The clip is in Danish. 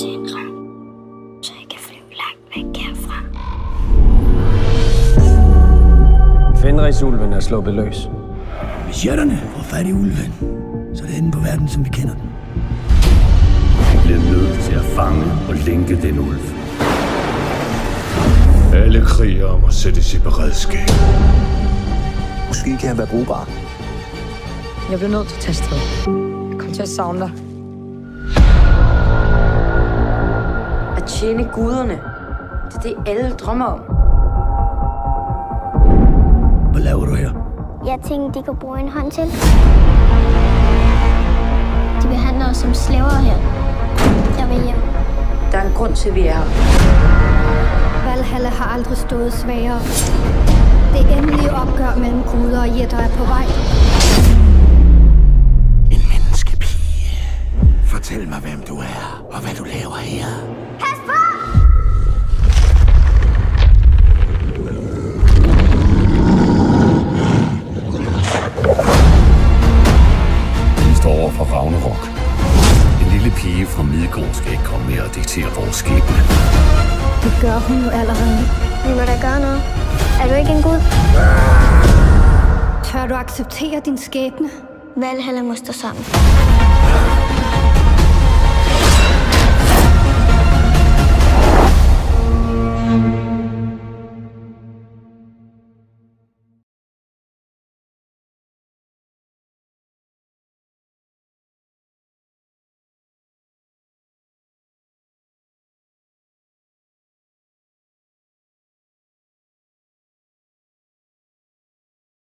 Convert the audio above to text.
til en ravn, så jeg kan flyve langt væk herfra. Fenrisulven er sluppet løs. Hvis jætterne får fat i ulven, så er det enden på verden, som vi kender den. Vi bliver nødt til at fange og lænke den ulv. Alle krigere må sættes i beredskab. Måske kan jeg være brugbar. Jeg bliver nødt til at tage afsted. Jeg kommer til at savne dig. Tjene guderne, det er det, alle drømmer om. Hvad laver du her? Jeg tænkte, de kunne bruge en hånd til. De behandler os som slaver her. Jeg vil hjem. Der er en grund til, at vi er her. Valhalla har aldrig stået svagere. Det endelige opgør mellem guder og jætter er på vej. En menneskepige. Fortæl mig, hvem du er, og hvad du laver her. Vi Ragnarok. En lille pige fra Midgård skal ikke komme med og diktere vores skæbne. Det gør hun jo allerede. Vi må da gøre noget. Er du ikke en gud? Tør du acceptere din skæbne? Valhalla må stå sammen.